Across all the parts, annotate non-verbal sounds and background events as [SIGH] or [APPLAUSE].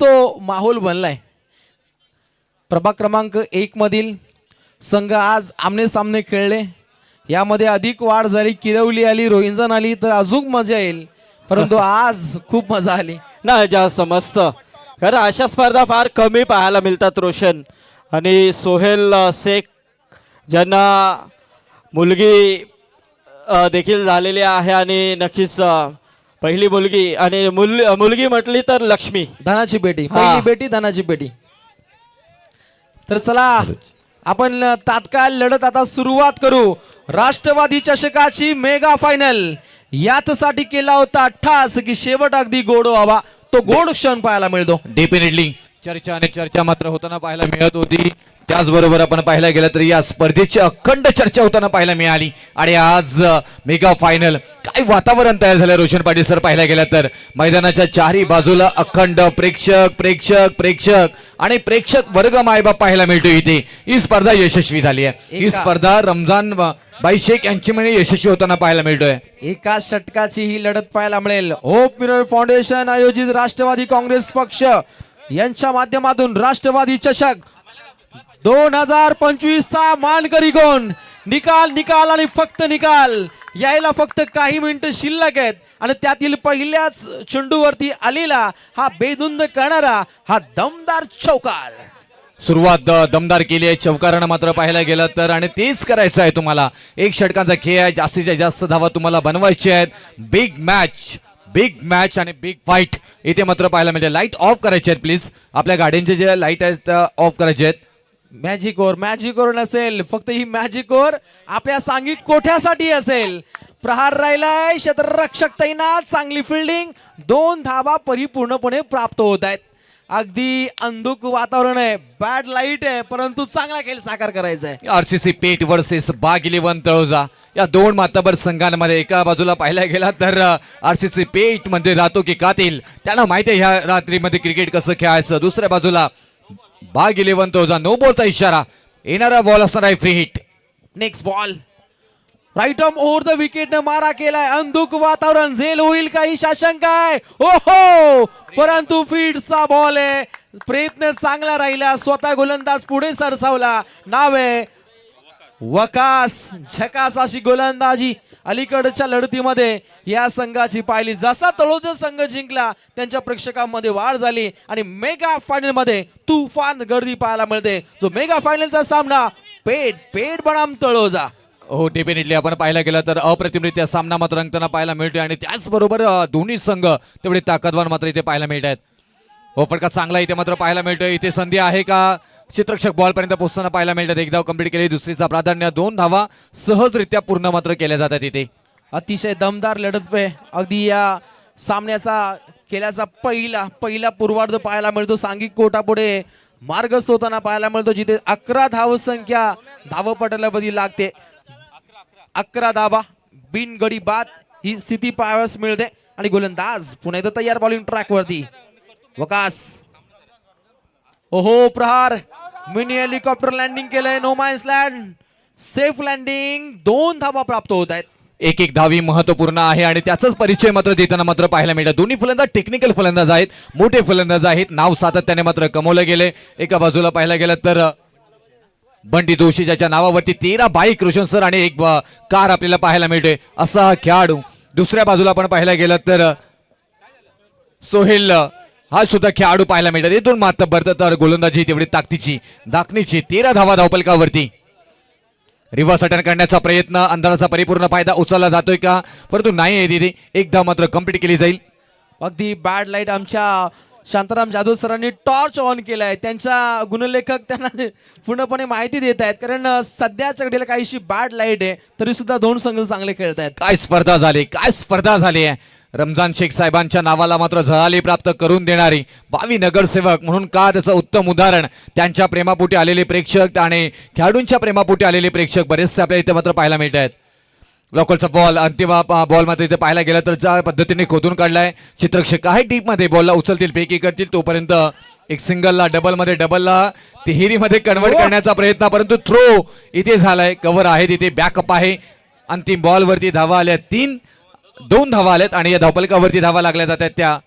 तो माहोल बनलाय. प्रभाग क्रमांक एक मधील संघ आज आमने सामने खेळले. यामध्ये अधिक वाढ झाली. किरवली आली रोहिंजन आली तर अजून मजा येईल. परंतु [LAUGHS] आज खूप मजा आली. नाही जास्त मस्त खरं अशा स्पर्धा फार कमी पाहायला मिळतात रोशन. आणि सोहेल शेख ज्यांना मुलगी देखील झालेली आहे आणि नक्कीच पहिली मुलगी आणि मुल मुलगी म्हटली तर लक्ष्मी. धनाची पेटी हा. पहिली पेटी धनाची पेटी तर चला आपण तात्काळ लढत आता सुरुवात करू. राष्ट्रवादी चषकाची मेगा फायनल याचसाठी केला होता ठास की शेवट अगदी गोड व्हावा तो गोड क्षण पाहायला मिळतो. डेफिनेटली चर्चा आणि चर्चा मात्र होताना पाहायला मिळत होती. त्याचबरोबर आपण पाहायला गेलं तर या स्पर्धेची अखंड चर्चा होताना पाहायला मिळाली. आणि आज मेगा फायनल काय वातावरण तयार झालं रोशन पाटील सर पाहायला गेलं तर. मैदानाच्या चारही बाजूला अखंड प्रेक्षक प्रेक्षक प्रेक्षक आणि प्रेक्षक वर्ग मायबाप पाहायला मिळतो इथे. ही स्पर्धा यशस्वी झाली आहे. ही स्पर्धा रमजान बाई शेख यांची म्हणे यशस्वी होताना पाहायला मिळतोय. एका षटकाची ही लढत पाहायला मिळेल. होप मिरर फाउंडेशन आयोजित राष्ट्रवादी काँग्रेस पक्ष. यांच्या माध्यमातून राष्ट्रवादी चषक दोन हजार पंचवीस चा मानकरी कोण निकाल निकाल आणि फक्त निकाल. यायला फक्त काही मिनिटं शिल्लक आहेत. आणि त्यातील पहिल्याच चेंडूवरती आलेला हा बेधुंद करणारा हा दमदार चौकार. सुरुवात द- दमदार केली आहे. चौकारानं मात्र पाहायला गेलं तर आणि तेच करायचं आहे तुम्हाला. एक षटकांचा खेळ आहे. जास्तीत जास्त धावा तुम्हाला बनवायचे आहेत. बिग मॅच बिग मॅच आणि बिग फाईट इथे मात्र पाहायला मिळते. लाइट ऑफ करायचे आहेत प्लीज आपल्या गाड्यांचे जे लाइट आहेत ऑफ करायचे आहेत. मॅजिक ओर मॅजिक ओर नसेल फक्त ही मॅजिक ओर आपल्या सांघिक कोठ्यासाठी असेल? प्रहार राहिलाय क्षेत्ररक्षक तैनात चांगली फिल्डिंग दोन धावा परिपूर्णपणे प्राप्त होत आहेत. अगदी अंधुक वातावरण आहे बॅड लाइट आहे परंतु चांगला खेळ साकार करायचा आहे. आरसीसी पेट वर्सेस बाग इलेव्हन तळोजा. या दोन माताबर संघांमध्ये एका बाजूला पाहिला गेला तर आरसीसी पेट म्हणजे राहतो की कातील. त्यांना माहिती आहे ह्या रात्रीमध्ये क्रिकेट कसं खेळायचं. दुसऱ्या बाजूला बाग इलेव्हन तळोजा नो बॉलचा इशारा येणारा बॉल असणार आहे free hit next ball right arm over the wicket मारा केलाय अंधुक वातावरण झेल होईल काही शाशंका आहे ओहो परंतु फीडचा बॉल आहे प्रयत्न चांगला राहिला स्वतः गोलंदाज पुढे सरसावला नाव आहे वकास झकास अशी गोलंदाजी अलीकडच्या लढतीमध्ये या संघाची पाहिली. जसा तळोज संघ जिंकला त्यांच्या प्रेक्षकांमध्ये वाढ झाली आणि मेगा फायनलमध्ये तुफान गर्दी पाहायला मिळते. जो मेगा फायनलचा सामना पेट पेट बनाम तळोजा. हो डेफिनेटली आपण पाहायला गेलं तर अप्रतिमरित्या सामना मात्र रंगताना पाहायला मिळतोय आणि त्याचबरोबर दोन्ही संघ तेवढे ताकदवान मात्र इथे पाहायला मिळत आहेत हो फटका चांगला इथे मात्र पाहायला मिळतोय. इथे संधी आहे का? चित्रक्षक बॉल पर्यंत पोहोचताना पाहायला मिळतात. एक धाव कंप्लीट केली दुसरीचा प्राधान्य दोन धावा सहजरित्या पूर्ण मात्र केल्या जातात इथे. अतिशय दमदार लढत अगदी या सामन्याचा केल्याचा पहिला पहिला पूर्वार्ध पाहायला मिळतो. सांघिक कोटापुढे मार्ग होताना पाहायला मिळतो जिथे अकरा धाव संख्या धावपटलावधी लागते. अकरा धावा बिनगडी बाद ही स्थिती पाहाव्यास मिळते. आणि गोलंदाज पुन्हा एकदा तयार बॉलिंग ट्रॅक वरती. वकास. ओहो प्रहार. मिनी हेलिकॉप्टर लँडिंग केलंय no man's land safe landing दोन धावा प्राप्त होत आहेत. एक एक धावी महत्त्वपूर्ण आहे आणि त्याचाच परिचय मात्र देताना मात्र पाहायला मिळतात दोन्ही फलंदाज टेक्निकल फलंदाज आहेत मोठे फलंदाज आहेत. नाव सातत्याने मात्र कमवलं गेले एका बाजूला पाहायला गेलं तर बंटी जोशी ज्याच्या नावावरती तेरा बाईक रोशन सर आणि एक कार आपल्याला पाहायला मिळते असा हा खेळाडू. दुसऱ्या बाजूला आपण पाहायला गेलं तर सोहेल हा सुद्धा खेळाडू पाहायला मिळतात. इथून मात्र भरत तर गोलंदाजी तेवढी ताकदीची दाखणीची तेरा धावा धावपलकावरती रिव्हर्स अटॅक करण्याचा प्रयत्न अंधाराचा परिपूर्ण फायदा उचलला जातोय का? परंतु नाही आहे तिथे एक धाव मात्र कंप्लीट केली जाईल. अगदी बॅड लाइट आमच्या शांताराम जाधव सरांनी टॉर्च ऑन केलाय. त्यांच्या गुणलेखक त्यांना पूर्णपणे माहिती देत आहेत. कारण सध्याच्या घडीला काहीशी बॅड लाइट आहे तरी सुद्धा दोन संघ चांगले खेळत आहेत काय स्पर्धा झाली काय स्पर्धा झाली आहे? रमजान शेख साहेबांच्या नावाला मात्र झळाली प्राप्त करून देणारी भावी नगरसेवक म्हणून का त्याचं उत्तम उदाहरण? त्यांच्या प्रेमापोटी आलेले प्रेक्षक आणि खेळाडूंच्या प्रेमापोटी आलेले प्रेक्षक बरेचसे आपल्या इथे मात्र पाहायला मिळत आहेत. लोकलचा बॉल अंतिम बॉल मात्र इथे पाहायला गेलं तर ज्या पद्धतीने खोदून काढलाय चित्रक्षक काही डीपमध्ये बॉलला उचलतील पेकी करतील तोपर्यंत एक सिंगलला डबलमध्ये डबलला तिहेरीमध्ये कन्वर्ट करण्याचा प्रयत्न परंतु थ्रो इथे झालाय कव्हर आहे तिथे बॅकअप आहे. अंतिम बॉलवरती धावा आल्या तीन दोन धावा आल्यात आणि या धावपलकावरती धावा लागल्या जातात त्या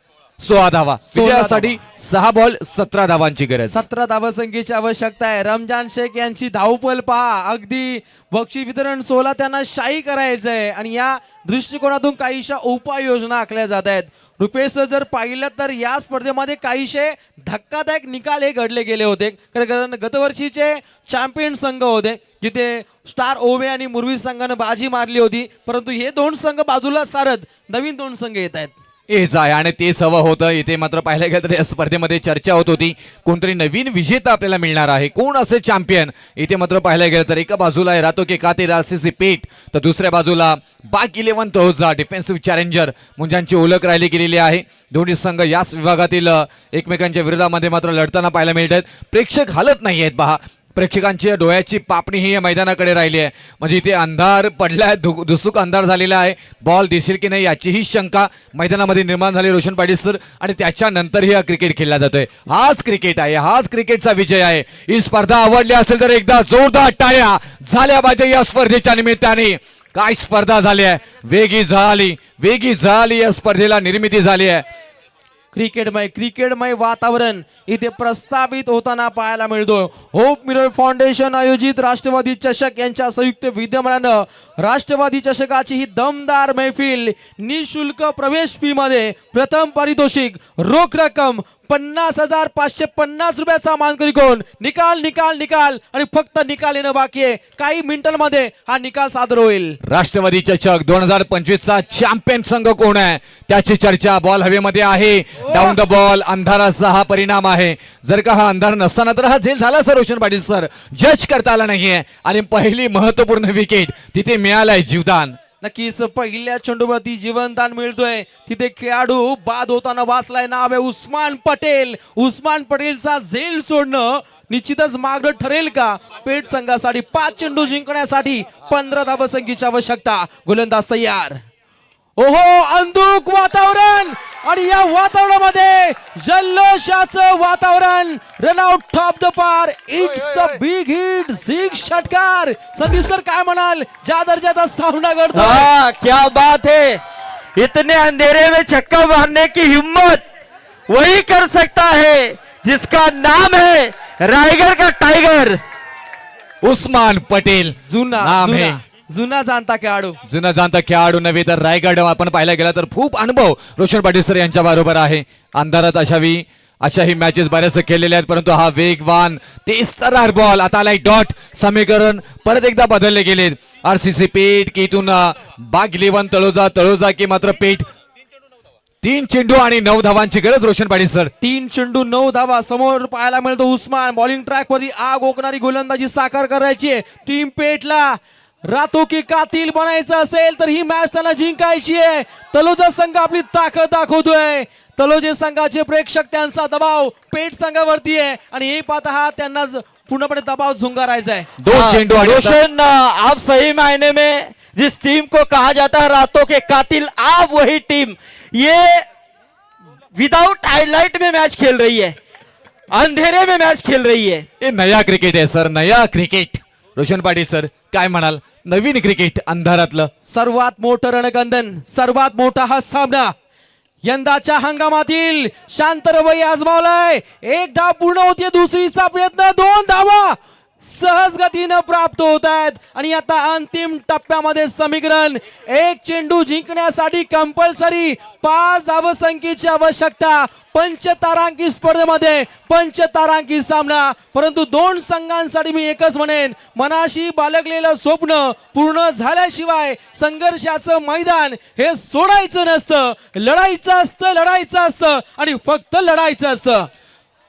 सोळा धावा. विजयासाठी सहा बॉल सतरा धावांची गरज. सतरा धावसंख्येची आवश्यकता आहे. रमजान शेख यांची धावपल पहा. अगदी बक्षी वितरण सोहळा त्यांना शाही करायचं आहे आणि या दृष्टिकोनातून काहीशा उपाययोजना आखल्या जात आहेत. रुपेश जर पाहिलं तर या स्पर्धेमध्ये काहीशे धक्कादायक निकाल हे घडले गेले होते. कारण- कारण गतवर्षीचे चॅम्पियन संघ होते. जिथे स्टार ओवे आणि मुरवी संघानं बाजी मारली होती. परंतु हे दोन संघ बाजूला सारत नवीन दोन संघ येत आहेत. हेच आहे आणि तेच हवं होतं. इथे मात्र पाहिलं गेलं तर या स्पर्धेमध्ये चर्चा होत होती. कोणतरी नवीन विजेता आपल्याला मिळणार आहे. कोण असे चॅम्पियन इथे मात्र पाहिलं गेलं तर एका बाजूला आहे रातो के काते आरसीसी पेट. तर दुसऱ्या बाजूला बाक इलेव्हन तोजा डिफेन्सिव्ह चॅलेंजर मुंजांची ओळख राहिली गेलेली आहे. दोन्ही संघ याच विभागातील एकमेकांच्या विरोधामध्ये मात्र लढताना पाहायला मिळत आहेत प्रेक्षक हालत नाही आहेत पहा. प्रेक्षकांची डोळ्याची पापणी ही या मैदानाकडे राहिली आहे. म्हणजे इथे अंधार पडला आहे धु- धुसूक अंधार झालेला आहे. बॉल दिसेल की नाही याचीही शंका मैदानामध्ये निर्माण झाली रोशन पाटील सर आणि त्याच्यानंतरही हा क्रिकेट खेळला जातोय. हाच क्रिकेट आहे हाच क्रिकेटचा विजय आहे. ही स्पर्धा आवडली असेल तर एकदा जोरदार टाळ्या झाल्या पाहिजे या स्पर्धेच्या निमित्ताने. काय स्पर्धा झाली आहे? वेगी झाली वेगी झाली या स्पर्धेला निर्मिती झाली आहे. क्रिकेटमय क्रिकेटमय वातावरण इथे प्रस्थापित होताना पाहायला मिळतो. होप मिरर फाउंडेशन आयोजित राष्ट्रवादी चषक यांच्या संयुक्त विद्यमानानं राष्ट्रवादी चषकाची ही दमदार मैफिल निशुल्क प्रवेश फी मध्ये प्रथम पारितोषिक रोख रक्कम पन्नास हजार पाचशे पन्नास रुपयाचा मानकरी कोण? निकाल निकाल निकाल. आणि फक्त निकाल येणं बाकी आहे. काही मिनिटांमध्ये हा निकाल सादर होईल. राष्ट्रवादी चषक दोन हजार पंचवीस चा चॅम्पियन संघ कोण आहे? त्याची चर्चा बॉल हवेमध्ये आहे. डाऊन द बॉल अंधाराचा हा परिणाम आहे. जर का हा अंधार नसताना तर हा झेल झाला सर रोशन पाटील सर. जज करता आला नाहीये. आणि पहिली महत्त्वपूर्ण विकेट तिथे मिळालाय जीवदान. नक्कीच पहिल्या चेंडूवरती जीवनदान मिळतोय. तिथे खेळाडू बाद होताना वाचलाय. नाव आहे उस्मान पटेल. उस्मान पटेलचा झेल सोडणं निश्चितच मागणं ठरेल का? पेट संघासाठी पाच चेंडू जिंकण्यासाठी पंधरा धावसंख्येची आवश्यकता. गोलंदाज तयार. ओहो अंधुक वातावरण! आणि या वातावरणामध्ये जल्लोषाचं वातावरण. रनआउट टॉप द पार इट्स अ बिग हिट झिग षटकार संदीप सर काय म्हणाल? ज्या दर्जाचा सामना हाँ क्या बात है. इतने अंधेरे में छक्का मारने की हिम्मत वही कर सकता है जिसका नाम है रायगढ़ का टाइगर उस्मान पटेल जुना नाम जुना. है। जुना जाणता खेळाडू जुना जाणता खेळाडू नव्हे तर रायगड आपण पाहायला गेला तर खूप अनुभव रोशन पाटील सर यांच्या बरोबर आहे. अंधारात अशावी अशाही मॅचेस बऱ्याच खेळलेल्या आहेत परंतु हा वेगवान तेज तरार बॉल आता आलाय डॉट. समीकरण परत एकदा बदलले गेलेत. आरसीसी पेट की इथून बाग इलेव्हन तळोजा. तळोजा की मात्र पेट तीन चेंडू आणि नऊ धावांची गरज रोशन पाटील सर तीन चेंडू नऊ धावा समोर पाहायला मिळतो उस्मान. बॉलिंग ट्रॅक वरती आग ओकणारी गोलंदाजी साकार करायची आहे. टीम पेटला रातो की कातील बनायचं असेल तर ही मॅच त्यांना जिंकायची आहे. तलोजा संघ आपली ताकद दाखवतोय. तलोजे संघाचे प्रेक्षक त्यांचा दबाव पेट संघावरती आहे. आणि हे पाहता त्यांना ज- पूर्णपणे दबाव झुंगारायचा आहे. हाँ, चेंडू रोशन आप सही मायने में जिस टीम को कहा जाता है रातों के कातिल आप वही टीम ये विदाउट हाईलाइट में मैच खेल रही है. अंधेरे में मैच खेल रही है. हे नया क्रिकेट आहे सर नया क्रिकेट रोशन पाटील सर काय म्हणाल? नवीन क्रिकेट अंधारातलं. सर्वात मोठं रणकंदन सर्वात मोठा हा सामना. यंदाच्या हंगामातील शांत रवई आजमावलाय. एक धाव पूर्ण होते दुसरीचा प्रयत्न दोन धावा सहज गतीनं प्राप्त होत आहेत. आणि आता अंतिम टप्प्यामध्ये समीकरण एक चेंडू जिंकण्यासाठी कंपल्सरी पाच धावसंख्येची आवश्यकता. पंचतारांकी स्पर्धेमध्ये पंचतारांकी सामना. परंतु दोन संघांसाठी मी एकच म्हणेन मनाशी बालगलेलं स्वप्न पूर्ण झाल्याशिवाय संघर्षाचं मैदान हे सोडायचं नसतं. लढायचं असतं लढायचं असतं आणि फक्त लढायचं असतं.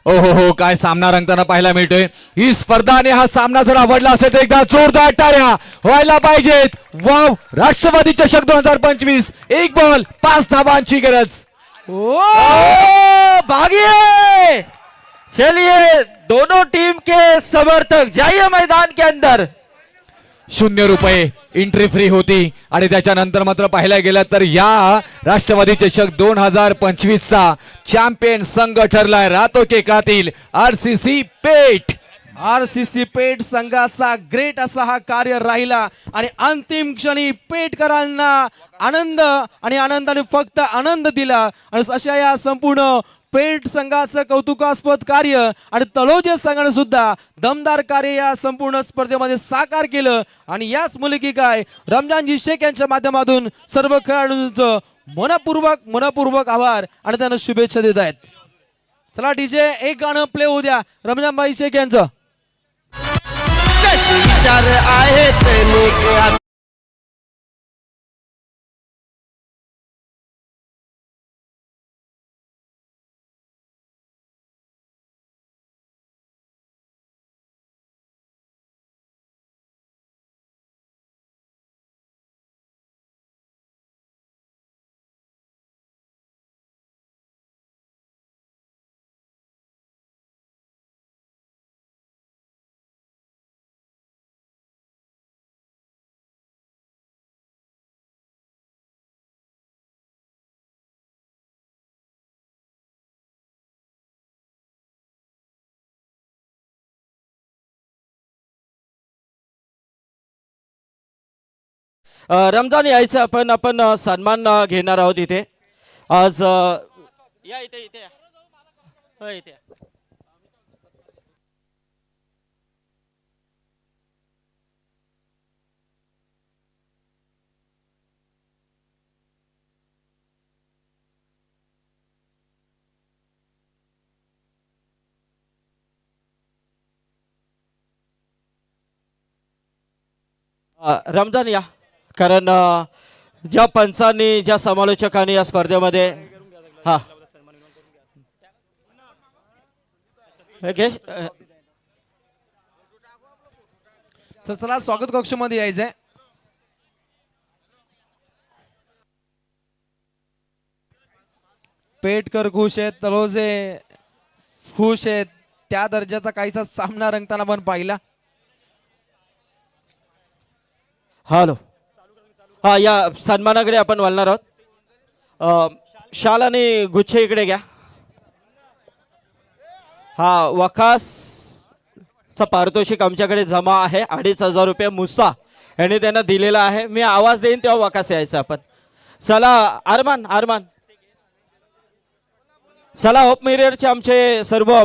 ओ हो हो काय सामना रंगताना पाहायला मिळतोय. ही स्पर्धा आणि हा सामना जर आवडला असेल तर एकदा जोरदार टाळ्या व्हायला पाहिजेत. वाव राष्ट्रवादी चषक दोन हजार पंचवीस. एक बॉल पाच धावांची गरज. ओ ओ, भागिए चलिए दोनों टीम के समर्थक जाइए मैदान के अंदर. शून्य रुपये एंट्री फ्री होती. आणि त्याच्यानंतर मात्र पाहायला गेलं तर या राष्ट्रवादी चषक दोन हजार पंचवीस चा चॅम्पियन संघ ठरलाय रातो R C RCC Peth R C C Peth संघाचा ग्रेट असा हा कार्य राहिला. आणि अंतिम क्षणी पेठकरांना आनंद आणि आनंदाने फक्त आनंद दिला. आणि अशा या संपूर्ण पेठ संघाचं कौतुकास्पद कार्य आणि तलोजे संघाने सुद्धा दमदार कार्य या संपूर्ण स्पर्धेमध्ये साकार केलं. आणि याच मुलगी काय? रमजानजी शेख यांच्या माध्यमातून सर्व खेळाडूंचं मनपूर्वक मनपूर्वक आभार आणि त्यांना शुभेच्छा देत आहेत. चला डीजे एक गाणं प्ले होऊ द्या. रमजानबाई शेख यांचं. रमजान यायचं आपण आपण सन्मान घेणार आहोत इथे. आज या इथे इथे हो, इथे रमजान या. कारण ज्या पंचांनी ज्या समालोचकांनी या स्पर्धेमध्ये हा. तर चला स्वागत कक्षमध्ये यायचंय पेटकर खुश आहेत तलोजे खुश आहेत त्या दर्जाचा काहीसा सामना रंगताना आपण पाहिला. हॅलो. हा या सन्मानाकडे आपण वळणार आहोत. शाल आणि गुच्छे इकडे घ्या. हा वकास चा पारितोषिक आमच्याकडे जमा आहे अडीच हजार रुपये मुसा याने त्यांना दिलेला आहे. मी आवाज देईन तेव्हा वकास यायचं आपण. चला आरमान आरमान चला होप मिरियरचे आमचे सर्व